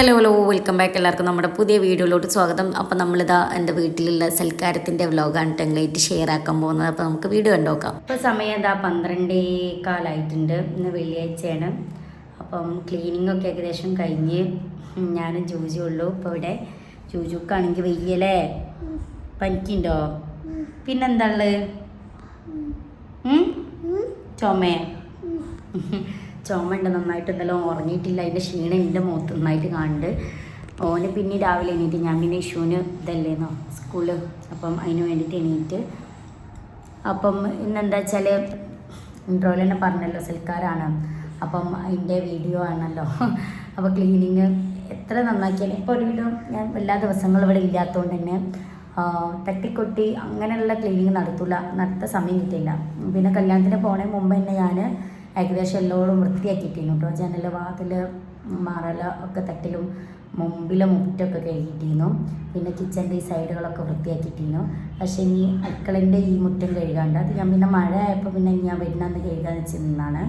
Hello hello welcome back എല്ലാവർക്കും. നമ്മുടെ പുതിയ വീഡിയോയിലോട്ട് സ്വാഗതം. അപ്പോൾ നമ്മളിതാ എന്റെ വീട്ടിലുള്ള സൽക്കാരത്തിന്റെ വ്ലോഗാണ് ടെങ്കായിട്ട് ഷെയർ ആക്കാൻ പോകുന്നത്. അപ്പോൾ നമുക്ക് വീഡിയോ കണ്ടോക്കാം ഇപ്പോൾ സമയം എന്താ പന്ത്രണ്ടേ കാലായിട്ടുണ്ട്. ഇന്ന് വെള്ളിയാഴ്ചയാണ്. അപ്പം ക്ലീനിങ് ഒക്കെ ഏകദേശം കഴിഞ്ഞ് ഞാൻ ജൂജു ഉള്ളൂ. ഇപ്പോൾ ഇവിടെ ജൂജുക്കാണെങ്കിൽ വെയ്യലേ പനിക്കുണ്ടോ? പിന്നെന്താ ഉള്ളത്? ചുമേ ചുമ ഉണ്ട് നന്നായിട്ട് എന്തെല്ലാം ഉറങ്ങിയിട്ടില്ല. അതിന്റെ ക്ഷീണം എന്റെ മുഖത്ത് നന്നായിട്ട് കാണുന്നുണ്ട് ഓന് പിന്നെ രാവിലെ എണീറ്റ് ഞാൻ പിന്നെ ഇഷുവിന് ഇതല്ലേന്നോ സ്കൂൾ. അപ്പം അതിന് വേണ്ടിയിട്ട് എണീറ്റ്. അപ്പം ഇന്നെന്താ വെച്ചാൽ ഇൻട്രോയിൽ തന്നെ പറഞ്ഞല്ലോ സൽക്കാരാണ്. അപ്പം അതിന്റെ വീഡിയോ ആണല്ലോ. അപ്പോൾ ക്ലീനിങ് എത്ര നന്നാക്കിയാലും ഇപ്പോൾ ഒരുവിധം ഞാൻ എല്ലാ ദിവസങ്ങളും ഇവിടെ ഇല്ലാത്തതുകൊണ്ട് തന്നെ തട്ടിക്കൊട്ടി അങ്ങനെയുള്ള ക്ലീനിങ് നടത്തൂല നടത്ത സമയം കിട്ടില്ല പിന്നെ കല്യാണത്തിന് പോണേ മുമ്പ് തന്നെ ഞാൻ ഏകദേശം എല്ലോടും വൃത്തിയാക്കിയിട്ടിരുന്നു കേട്ടോ. ജനൽ വാതിൽ മറല ഒക്കെ തട്ടിലും മുമ്പിലെ മുറ്റൊക്കെ കഴുകിയിട്ടിരുന്നു. പിന്നെ കിച്ചന്റെ ഈ സൈഡുകളൊക്കെ വൃത്തിയാക്കിയിട്ടിരുന്നു. പക്ഷേ ഇനി അടുക്കളന്റെ ഈ മുറ്റം കഴുകാണ്ട് അത് ഞാൻ പിന്നെ മഴ ആയപ്പോൾ പിന്നെ ഞാൻ വരുന്നന്ന് കഴുകാന്ന് വെച്ച് നിന്നാണ്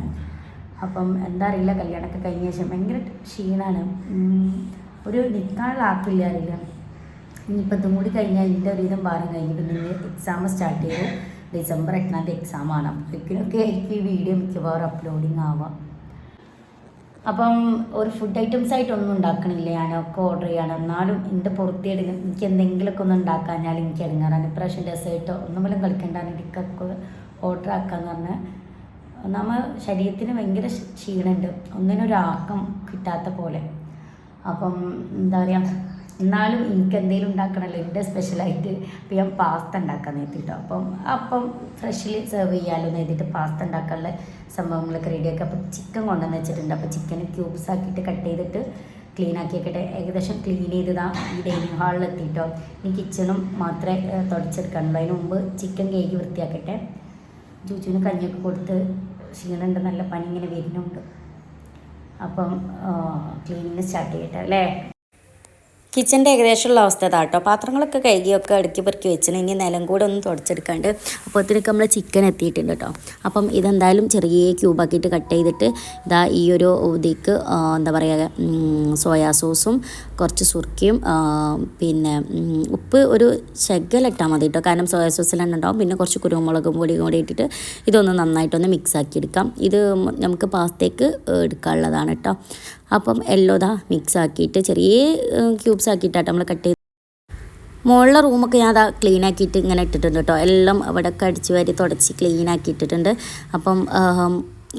അപ്പം എന്താ അറിയില്ല കല്യാണമൊക്കെ കഴിഞ്ഞ ശേഷം ഭയങ്കര ക്ഷീണമാണ് ഒരു നിൽക്കാനുള്ള ആക്കില്ല അറിയില്ല. ഇനിയിപ്പോൾ ഇതും കൂടി കഴിഞ്ഞാൽ ഇതിന്റെ ഇതും ഭാരം കഴിഞ്ഞ് പിന്നെ എക്സാം സ്റ്റാർട്ട് ചെയ്തു. ഡിസംബർ എട്ടാം തീയതി എക്സാമാണ് അപ്പോഴേക്കിനൊക്കെ ആയിരിക്കും ഈ വീഡിയോ മിക്കവാറും അപ്ലോഡിങ് ആവാം അപ്പം ഒരു ഫുഡ് ഐറ്റംസ് ആയിട്ടൊന്നും ഉണ്ടാക്കണില്ല. ഞാനൊക്കെ ഓർഡർ ചെയ്യണം. എന്നാലും എന്റെ പുറത്തേടുക്കും എനിക്ക് എന്തെങ്കിലുമൊക്കെ ഒന്ന് ഉണ്ടാക്കാഞ്ഞാൽ എനിക്ക് ഇറങ്ങാറാണ്. ഇപ്രാവശ്യം ഡെസേർട്ടോ ഒന്നും പോലും കളിക്കണ്ടാണ് എനിക്കൊക്കെ ഓർഡർ ആക്കാന്ന് പറഞ്ഞാൽ നമ്മൾ ശരീരത്തിന് ഭയങ്കര ക്ഷ- ക്ഷീണമുണ്ട് ഒന്നിനൊരാക്കം കിട്ടാത്ത പോലെ. അപ്പം എന്താ പറയുക എന്നാലും എനിക്ക് എന്തെങ്കിലും ഉണ്ടാക്കണമല്ലോ എന്റെ സ്പെഷ്യലായിട്ട് ഇപ്പം ഞാൻ പാസ്ത ഉണ്ടാക്കാൻ നേരിട്ടോ അപ്പം അപ്പം ഫ്രഷിൽ സെർവ് ചെയ്യാമല്ലോ എഴുതിയിട്ട് പാസ്ത ഉണ്ടാക്കാനുള്ള സംഭവങ്ങളൊക്കെ റെഡിയാക്കി അപ്പം ചിക്കൻ കൊണ്ടുവന്ന് വെച്ചിട്ടുണ്ട്. അപ്പോൾ ചിക്കൻ ക്യൂബ്സ് ആക്കിയിട്ട് കട്ട് ചെയ്തിട്ട് ക്ലീൻ ആക്കിയൊക്കെ ഏകദേശം ക്ലീൻ ചെയ്തതാ ഈ ഡൈനിങ് ഹാളിൽ എത്തിയിട്ടോ ഇനി കിച്ചണും മാത്രമേ തുടച്ചെടുക്കാനുള്ളൂ. അതിന് മുമ്പ് ചിക്കൻ കേക്ക് വൃത്തിയാക്കട്ടെ. ജൂജുവിന് കഞ്ഞിയൊക്കെ കൊടുത്ത് ക്ഷീണമുണ്ട് നല്ല പനി ഇങ്ങനെ വരുന്നുണ്ട്. അപ്പം ക്ലീനിങ് സ്റ്റാർട്ട് ചെയ്യട്ടെ അല്ലേ? കിച്ചന്റെ ഏകദേശമുള്ള അവസ്ഥ ഇതാട്ടോ പാത്രങ്ങളൊക്കെ കഴുകിയൊക്കെ അടുക്കി പെറുക്കി വെച്ചിന്. ഇനി നിലം കൂടെ ഒന്ന് തുടച്ചെടുക്കാണ്ട് അപ്പോൾ ഒത്തിരി നമ്മൾ ചിക്കൻ എത്തിയിട്ടുണ്ട് കേട്ടോ. അപ്പം ഇതെന്തായാലും ചെറിയ ക്യൂബാക്കിയിട്ട് കട്ട് ചെയ്തിട്ട് ഇതാ ഈ ഒരു ഇതിക്ക് എന്താ പറയുക സോയാ സോസും കുറച്ച് സുർക്കിയും പിന്നെ ഉപ്പ് ഒരു ശകലിട്ടാൽ മതി കേട്ടോ. കാരണം സോയാ സോസിലാണ് ഉണ്ടാവും. പിന്നെ കുറച്ച് കുരുമുളകും പൊടിയും കൂടി ഇട്ടിട്ട് ഇതൊന്ന് നന്നായിട്ടൊന്ന് മിക്സ് ആക്കി എടുക്കാം ഇത് നമുക്ക് പാസ്തേക്ക് എടുക്കാനുള്ളതാണ് കേട്ടോ. അപ്പം എല്ലോ ദാ മിക്സ് ആക്കിയിട്ട് ചെറിയ ക്യൂബ്സ് ആക്കിയിട്ടാണ് നമ്മൾ കട്ട് ചെയ്ത്. മുകളിലെ റൂമൊക്കെ ഞാൻ അതാ ക്ലീൻ ആക്കിയിട്ട് ഇങ്ങനെ ഇട്ടിട്ടുണ്ട് കേട്ടോ എല്ലാം അവിടെ അടിച്ച് വാരി തുടച്ച് ക്ലീൻ ആക്കി ഇട്ടിട്ടുണ്ട് അപ്പം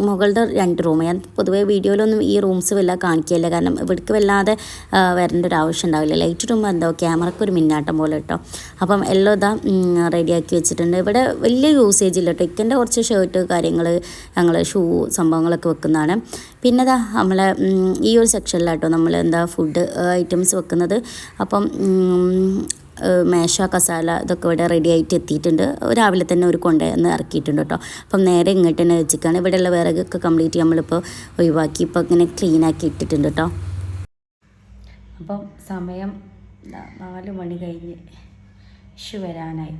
മുകളുടെ രണ്ട് റൂം ഞാൻ പൊതുവേ വീഡിയോയിലൊന്നും ഈ റൂംസ് വല്ല കാണിക്കില്ല കാരണം ഇവിടേക്ക് വല്ലാതെ വരേണ്ട ഒരു ആവശ്യം ഉണ്ടാവില്ല. ലൈറ്റ് ഇടുമ്പോൾ എന്തോ ക്യാമറയ്ക്ക് ഒരു മിന്നാട്ടം പോലെ കേട്ടോ. അപ്പം എല്ലാം ഇതാ റെഡിയാക്കി വെച്ചിട്ടുണ്ട്. ഇവിടെ വലിയ യൂസേജ് ഇല്ല കേട്ടോ. ഇക്കന്റെ കുറച്ച് ഷർട്ട് കാര്യങ്ങൾ ഞങ്ങൾ ഷൂ സംഭവങ്ങളൊക്കെ വെക്കുന്നതാണ്. പിന്നെ ഇതാ നമ്മളെ ഈ ഒരു സെക്ഷനിലാട്ടോ നമ്മൾ എന്താ ഫുഡ് ഐറ്റംസ് വെക്കുന്നത്. അപ്പം മേശ കസാല ഇതൊക്കെ ഇവിടെ റെഡി ആയിട്ട് എത്തിയിട്ടുണ്ട്. രാവിലെ തന്നെ ഒരു കൊണ്ടുവന്ന് ഇറക്കിയിട്ടുണ്ട് കേട്ടോ. അപ്പം നേരെ ഇങ്ങോട്ട് തന്നെ വെച്ചിക്കാണ്. ഇവിടെയുള്ള വിറകൊക്കെ കംപ്ലീറ്റ് നമ്മളിപ്പോൾ ഒഴിവാക്കി ഇപ്പോൾ ഇങ്ങനെ ക്ലീൻ ആക്കി ഇട്ടിട്ടുണ്ട് കേട്ടോ. അപ്പം സമയം നാല് മണി കഴിഞ്ഞ് ഇഷു വരാനായി.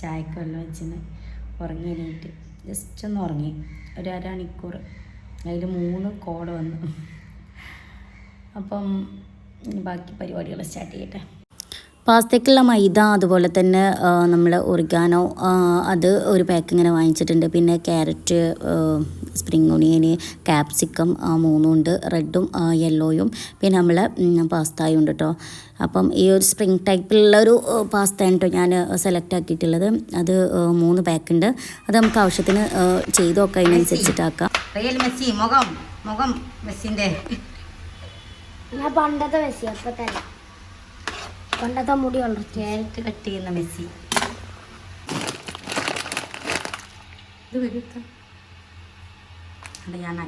ചായക്ക് വെള്ളം വെച്ചിന്. ഉറങ്ങി ജസ്റ്റ് ഒന്ന് ഉറങ്ങി. ഒരു അരമണിക്കൂർ. അതിൽ മൂന്ന് കോഡ് വന്നു. അപ്പം ബാക്കി പരിപാടികൾ സ്റ്റാർട്ട് ചെയ്യട്ടെ. പാസ്തയ്ക്കുള്ള മൈദ അതുപോലെ തന്നെ നമ്മൾ ഒറിഗാനോ അത് ഒരു പാക്ക് ഇങ്ങനെ വാങ്ങിച്ചിട്ടുണ്ട്. പിന്നെ ക്യാരറ്റ് സ്പ്രിങ് ഒണിയന് ക്യാപ്സിക്കം മൂന്നും ഉണ്ട്. റെഡും യെല്ലോയും പിന്നെ നമ്മൾ പാസ്തയും ഉണ്ട് കേട്ടോ അപ്പം ഈ ഒരു സ്പ്രിങ് ടൈപ്പിലുള്ള ഒരു പാസ്തയാണ് കേട്ടോ ഞാൻ സെലക്ട് ആക്കിയിട്ടുള്ളത്. അത് മൂന്ന് പാക്ക് ഉണ്ട്. അത് നമുക്ക് ആവശ്യത്തിന് ചെയ്ത് നോക്കാം. അതിനനുസരിച്ചിട്ടാക്കാം മുഖം മുഖം മെസ്സിന്റെ. ഞാൻ പണ്ടത്തെ മെസ്സി അപ്പം അല്ല പണ്ടത്തെ മുടി വളർത്തി ക്യാരറ്റ് കട്ട് ചെയ്യുന്ന മെസ്സി. ഇത് അത് ഞാൻ.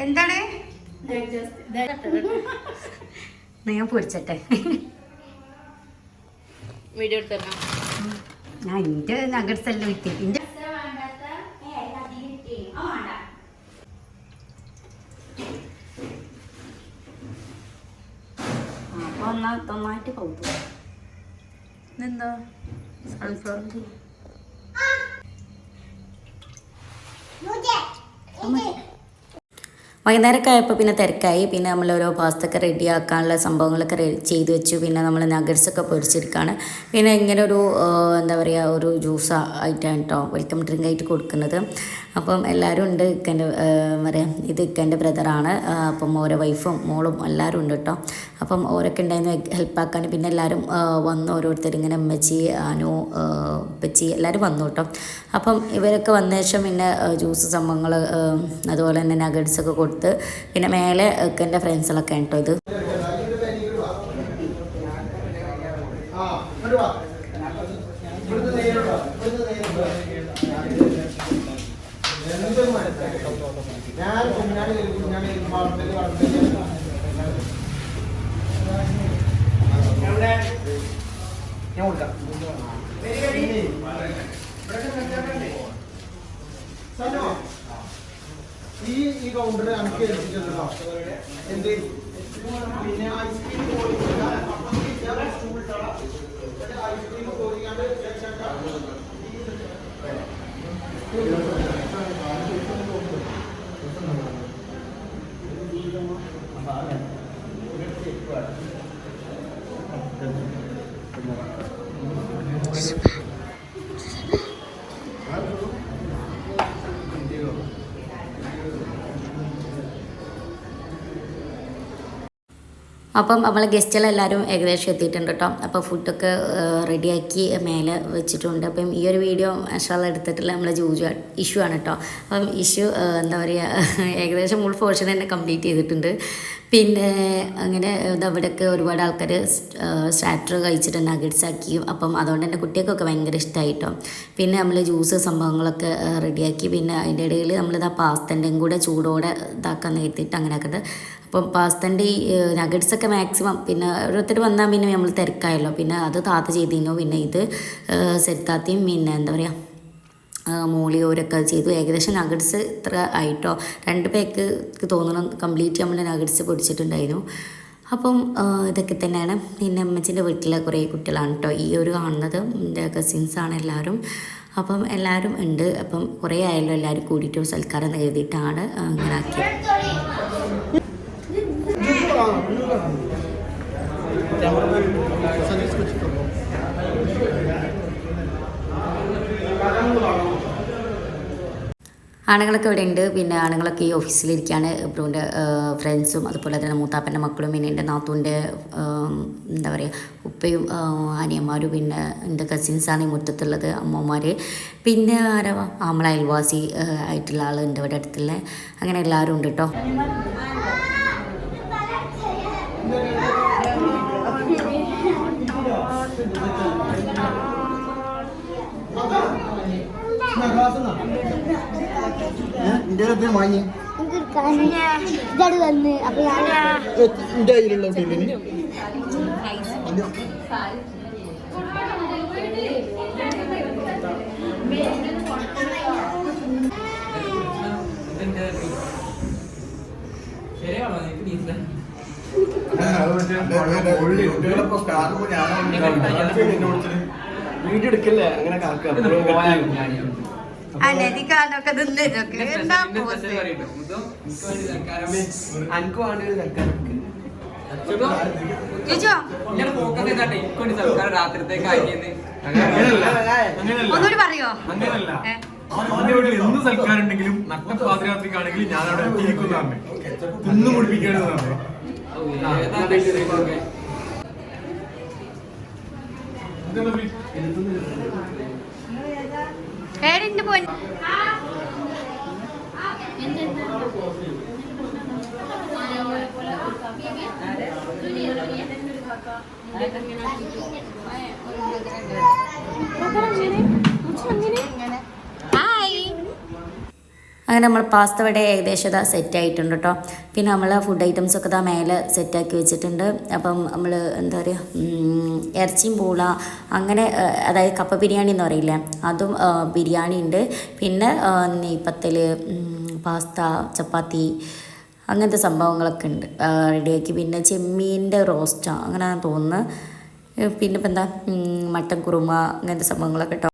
എന്താണ്? ഞാൻ പൊരിച്ചട്ടെ. വീഡിയോ ഞാൻ എന്റെ നഗറ്റ്സ് എല്ലാം വിറ്റ് എന്റെ നന്നായിട്ട് കൗത്തു എന്താ സൺഫ്ലവർ വൈകുന്നേരമൊക്കെ ആയപ്പോൾ പിന്നെ തിരക്കായി. പിന്നെ നമ്മൾ ഓരോ പാസ്തൊക്കെ റെഡിയാക്കാനുള്ള സംഭവങ്ങളൊക്കെ ചെയ്തു വെച്ചു. പിന്നെ നമ്മൾ നഗറ്റ്സൊക്കെ പൊരിച്ചെടുക്കുകയാണ് പിന്നെ ഇങ്ങനെ ഒരു എന്താ പറയുക ഒരു ജ്യൂസ് ആയിട്ടാണ് കേട്ടോ വെൽക്കം ഡ്രിങ്ക് ആയിട്ട് കൊടുക്കുന്നത്. അപ്പം എല്ലാവരും ഉണ്ട് ഇക്കന്റെ പറയുക ഇത് ഇക്കന്റെ ബ്രദറാണ്. അപ്പം ഓരോ വൈഫും മോളും എല്ലാവരും ഉണ്ട് കേട്ടോ. അപ്പം ഓരൊക്കെ ഉണ്ടായിരുന്നു ഹെൽപ്പാക്കാൻ. പിന്നെ എല്ലാവരും വന്നു. ഓരോരുത്തർ ഇങ്ങനെ അമ്മച്ചി അനു ഉപ്പച്ചി എല്ലാവരും വന്നു കേട്ടോ. അപ്പം ഇവരൊക്കെ വന്ന ശേഷം പിന്നെ ജ്യൂസ് സംഭവങ്ങൾ അതുപോലെ തന്നെ നഗറ്റ്സ് ഒക്കെ കൊടുത്ത് പിന്നെ മേലെ എന്റെ ഫ്രണ്ട്സുകളൊക്കെ കേട്ടോ ഇത്. ഈ എനിക്ക് നമുക്ക് ഏൽപ്പിച്ചിട്ടുണ്ടോ എന്ത്? പിന്നെ ഐസ്ക്രീം ഐസ്ക്രീം കോരിക്കാണ്ട് അപ്പം നമ്മളെ ഗസ്റ്റുകളെല്ലാവരും ഏകദേശം എത്തിയിട്ടുണ്ട് കേട്ടോ. അപ്പോൾ ഫുഡൊക്കെ റെഡിയാക്കി മേലെ വെച്ചിട്ടുണ്ട്. അപ്പം ഈ ഒരു വീഡിയോ മഷാല എടുത്തിട്ടുള്ള നമ്മളെ ജൂജു ഇഷ്യൂ ആണ് കേട്ടോ. അപ്പം ഇഷ്യൂ എന്താ പറയുക ഏകദേശം ഫുൾ പോർഷൻ തന്നെ കംപ്ലീറ്റ് ചെയ്തിട്ടുണ്ട്. പിന്നെ അങ്ങനെ അവിടെയൊക്കെ ഒരുപാട് ആൾക്കാർ സ്റ്റാറ്റർ കഴിച്ചിട്ട് നഗറ്റ്സ് ആക്കി. അപ്പം അതുകൊണ്ട് തന്നെ കുട്ടികൾക്കൊക്കെ ഭയങ്കര ഇഷ്ടമായിട്ടോ പിന്നെ നമ്മൾ ജ്യൂസ് സംഭവങ്ങളൊക്കെ റെഡിയാക്കി. പിന്നെ അതിന്റെ ഇടയിൽ നമ്മളിത് ആ പാസ്തന്റെയും കൂടെ ചൂടോടെ ഇതാക്കാൻ നേരത്തിയിട്ട് അങ്ങനെ ആക്കുന്നത് അപ്പം പാസ്തന്റെ ഈ നഗറ്റ്സൊക്കെ മാക്സിമം പിന്നെ ഓരോരുത്തർ വന്നാൽ പിന്നെ നമ്മൾ തിരക്കായല്ലോ. പിന്നെ അത് താത്ത ചെയ്തിരുന്നു. പിന്നെ ഇത് സെത്താത്തിയും പിന്നെ എന്താ പറയുക മൂളിയോരൊക്കെ ചെയ്തു. ഏകദേശം നഗഡ്സ് ഇത്ര ആയിട്ടോ. രണ്ട് പേക്ക് തോന്നണം കംപ്ലീറ്റ് നമ്മൾ നഗഡ്സ് പൊടിച്ചിട്ടുണ്ടായിരുന്നു. അപ്പം ഇതൊക്കെ തന്നെയാണ്. പിന്നെ അമ്മച്ചിന്റെ വീട്ടിലെ കുറേ കുട്ടികളാണ് കേട്ടോ ഈ ഒരു കാണുന്നത് എന്റെ കസിൻസാണ് എല്ലാവരും. അപ്പം എല്ലാവരും ഉണ്ട്. അപ്പം കുറേ ആയല്ലോ എല്ലാവരും കൂടിയിട്ട് സൽക്കാരം എഴുതിയിട്ടാണ് അങ്ങനെ ആക്കിയത്. ആണുങ്ങളൊക്കെ ഇവിടെ ഉണ്ട് പിന്നെ ആണുങ്ങളൊക്കെ ഈ ഓഫീസിലിരിക്കുകയാണ് ബ്രൂന്റെ ഫ്രണ്ട്സും അതുപോലെ തന്നെ മൂത്താപ്പന്റെ മക്കളും പിന്നെ എന്റെ നാത്തൂന്റെ എന്താ പറയുക ഉപ്പയും അനിയന്മാരും പിന്നെ എന്റെ കസിൻസാണ് ഈ മുറ്റത്തുള്ളത് അമ്മമാർ പിന്നെ ആരാ? നമ്മളെ അയൽവാസി ആയിട്ടുള്ള ആയിട്ടുള്ള ഉണ്ട് ഇവിടെ അടുത്തുള്ള. അങ്ങനെ എല്ലാവരും ഉണ്ട് കേട്ടോ എന്റെ വാങ്ങി ടീമിന് വീഡിയോ എടുക്കല്ലേ അങ്ങനെ കാക്ക അനധികാരൊക്കെ തിന്നൊക്കെ എന്താ അനക്ക് വേണ്ടി ഒരു ആക്കിയെന്ന് ഒന്നുകൂടി പറയോ അങ്ങനല്ല എന്ത് സൽക്കാരുണ്ടെങ്കിലും നട്ടപ്പാതിരാത്രിക്കാണെങ്കിലും ഞാൻ അവിടെ എത്തിയിരിക്കുന്നതാണ് തിന്നു മുടിപ്പിക്കേണ്ടതാണ് ഏടിന്റെ അങ്ങനെ നമ്മൾ പാസ്ത ഇവിടെ ഏകദേശം ഇതാ സെറ്റ് ആയിട്ടുണ്ട് കേട്ടോ പിന്നെ നമ്മൾ ഫുഡ് ഐറ്റംസ് ഒക്കെ ഇതാ മേലെ സെറ്റാക്കി വെച്ചിട്ടുണ്ട്. അപ്പം നമ്മൾ എന്താ പറയുക ഇറച്ചിയും പൂള അങ്ങനെ അതായത് കപ്പ ബിരിയാണി എന്ന് പറയില്ലേ. അതും ബിരിയാണി ഉണ്ട്. പിന്നെ നെയ്പ്പത്തൽ പാസ്ത ചപ്പാത്തി അങ്ങനത്തെ സംഭവങ്ങളൊക്കെ ഉണ്ട്. റെഡിയാക്കി പിന്നെ ചെമ്മീന്റെ റോസ്റ്റാണ് അങ്ങനെ തോന്നുന്നു. പിന്നെ ഇപ്പം എന്താ മട്ടൻ കുറുമ അങ്ങനത്തെ സംഭവങ്ങളൊക്കെ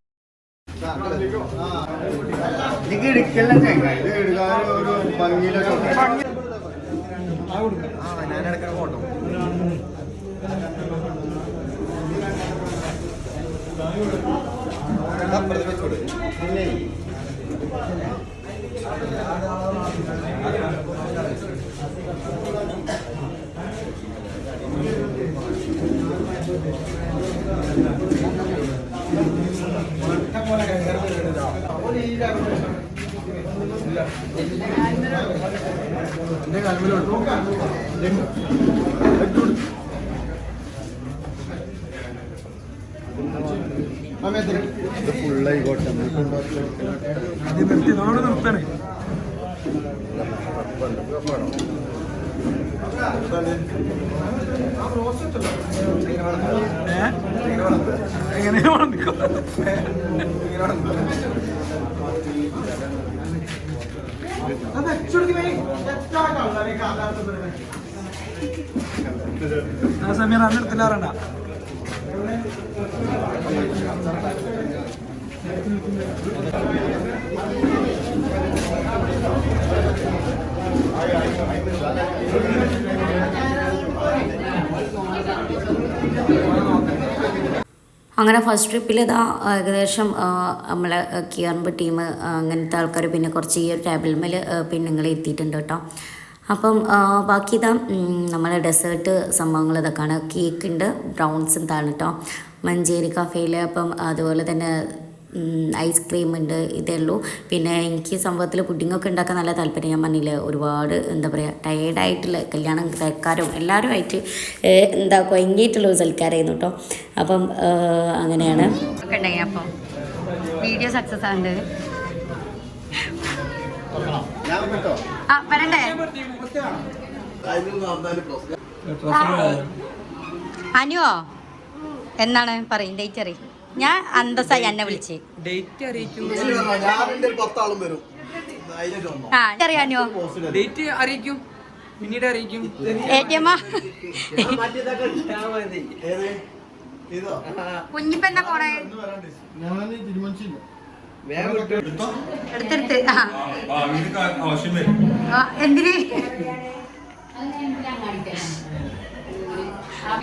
കേട്ടോ ഇത് എടുക്കല്ല ചങ്ങ ഇത് എടുക്കാൻ ഒരു ഭംഗിയിലൊക്കെ ആ ഞാൻ എടുക്കുന്ന ഫോട്ടോ ഇത് ഫുള്ളായിക്കോട്ടെ അത് നിർത്തി നമ്മളോട് നിർത്തണേ ഏ? എങ്ങനെയാ വളർന്നിക്കോ ആ സമയം അന്ന് എടുത്തില്ലാറണ്ട അങ്ങനെ ഫസ്റ്റ് ട്രിപ്പിൽ ഇതാ ഏകദേശം നമ്മളെ കിയർമ്പ് ടീം അങ്ങനത്തെ ആൾക്കാർ പിന്നെ കുറച്ച് ഈ ഒരു ടേബിൾ മേൽ പെണ്ണുങ്ങൾ എത്തിയിട്ടുണ്ട് കേട്ടോ അപ്പം ബാക്കി ഇതാ നമ്മളെ ഡെസേർട്ട് സംഭവങ്ങൾ ഇതൊക്കെയാണ്. കേക്ക് ഉണ്ട് ബ്രൗൺസ് എന്താണ് കേട്ടോ മഞ്ചേരി കഫേയിൽ അപ്പം അതുപോലെ തന്നെ ഐസ്ക്രീം ഉണ്ട് ഇതേ ഉള്ളൂ. പിന്നെ എനിക്ക് സംഭവത്തിൽ പുഡിങ്ങൊക്കെ ഉണ്ടാക്കാൻ നല്ല താല്പര്യം. ഞാൻ പറഞ്ഞില്ലേ ഒരുപാട് എന്താ പറയുക ടയേർഡായിട്ടുള്ള കല്യാണം തിരക്കാരും എല്ലാവരുമായിട്ട് എന്താ കൊയങ്ങിയിട്ടുള്ള ഒരു സൽക്കാരായിരുന്നു കേട്ടോ അപ്പം അങ്ങനെയാണ്. അപ്പം. വീഡിയോ സക്സസ് ആണ് ആ വരണ്ടേ? അനുവോ എന്നാണ് പറയും ഡേറ്റ് അറിയും ഞാൻ അന്തസ്സായി എന്നെ വിളിച്ച്. ഡേറ്റ് അറിയിക്കും ആ അറിയാം അനുവോ ഡേറ്റ് അറിയിക്കും. പിന്നീട് അറിയിക്കും. കുഞ്ഞിപ്പ എന്താ പോണേ? എടുത്തെടുത്ത് എന്തിന്?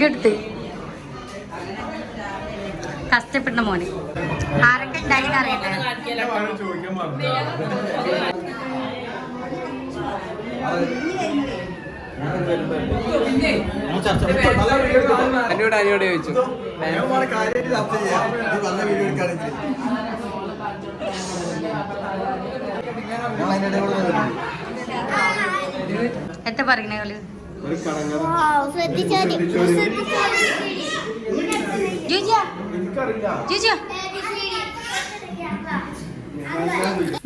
എടുത്ത്. കഷ്ടപ്പെടുന്ന മോന്. ആരൊക്കെ ഉണ്ടായി അറിയട്ടെ? എന്നോട് അനിയോട് ചോദിച്ചു. എത്ര പറയണേ കളി ശ്രദ്ധിച്ചാൽ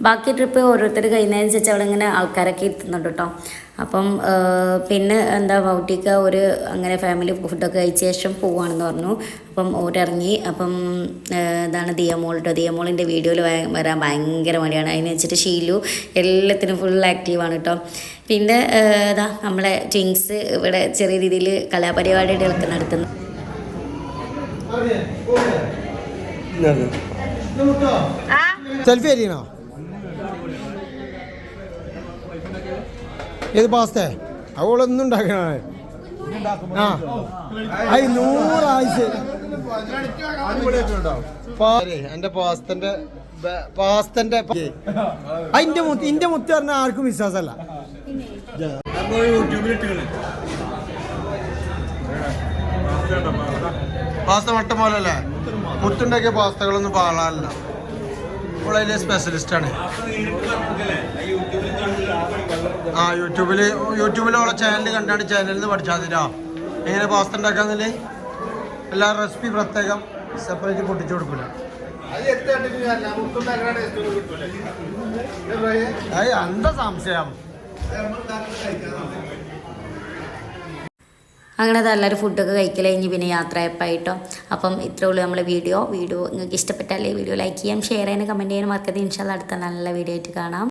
ബാക്കി ട്രിപ്പ് ഓരോരുത്തർ കഴിയുന്നതനുസരിച്ച് അവിടെ ഇങ്ങനെ ആൾക്കാരൊക്കെ എത്തുന്നുണ്ട് കേട്ടോ. അപ്പം പിന്നെ എന്താ വൗട്ടിക്ക ഒരു അങ്ങനെ ഫാമിലി ഫുഡൊക്കെ കഴിച്ച ശേഷം പോവാണെന്ന് പറഞ്ഞു. അപ്പം ഓരിറങ്ങി അപ്പം ഇതാണ് ദിയമോൾ കേട്ടോ ദിയമോളിന്റെ വീഡിയോയിൽ വരാൻ ഭയങ്കര മടിയാണ്. അതിന് വെച്ചിട്ട് ഷീലു എല്ലാത്തിനും ഫുൾ ആക്റ്റീവാണ് കേട്ടോ പിന്നെ ഇതാ നമ്മളെ ട്വിങ്സ് ഇവിടെ ചെറിയ രീതിയിൽ കലാപരിപാടികളൊക്കെ നടത്തുന്നു. ആ സെൽഫി അരിയണോ ഏത് പാസ്തേ? അവളൊന്നും ഉണ്ടാക്കണ? ആ. നൂറാഴ്ച. എന്റെ പാസ്തന്റെ പാസ്തന്റെ അതിന്റെ മുത്ത് ഇന്റെ മുത്ത് പറഞ്ഞ ആർക്കും വിശ്വാസമല്ല. യൂട്യൂബിൽ പാസ്ത മട്ടം അല്ലേ മുത്തുണ്ടാക്കിയ പാസ്തകളൊന്നും പാളാറില്ല അതിലെ സ്പെഷ്യലിസ്റ്റ് ആണ്. ആ യൂട്യൂബിൽ അവളെ ചാനൽ കണ്ടാണ് ചാനലിൽ നിന്ന് പഠിച്ചാൽ മതിരാ എങ്ങനെ പാസ്ത ഉണ്ടാക്കാന്നില്ലേ എല്ലാ റെസിപ്പി പ്രത്യേകം സെപ്പറേറ്റ് പൊട്ടിച്ചു കൊടുക്കില്ല അയ്യ എന്താ സംശയം? അങ്ങനെ നല്ലൊരു ഫുഡൊക്കെ കഴിക്കൽ കഴിഞ്ഞ് പിന്നെ യാത്രയപ്പായിട്ടോ അപ്പം ഇത്രേ ഉള്ളൂ നമ്മളെ വീഡിയോ വീഡിയോ നിങ്ങൾക്ക് ഇഷ്ടപ്പെട്ടാലേ വീഡിയോ ലൈക്ക് ചെയ്യാം ഷെയർ ചെയ്യാനും കമന്റ് ചെയ്യാനും മറക്കരുത്. ഇൻഷാല്ല അടുത്ത നല്ല വീഡിയോ ആയിട്ട് കാണാം.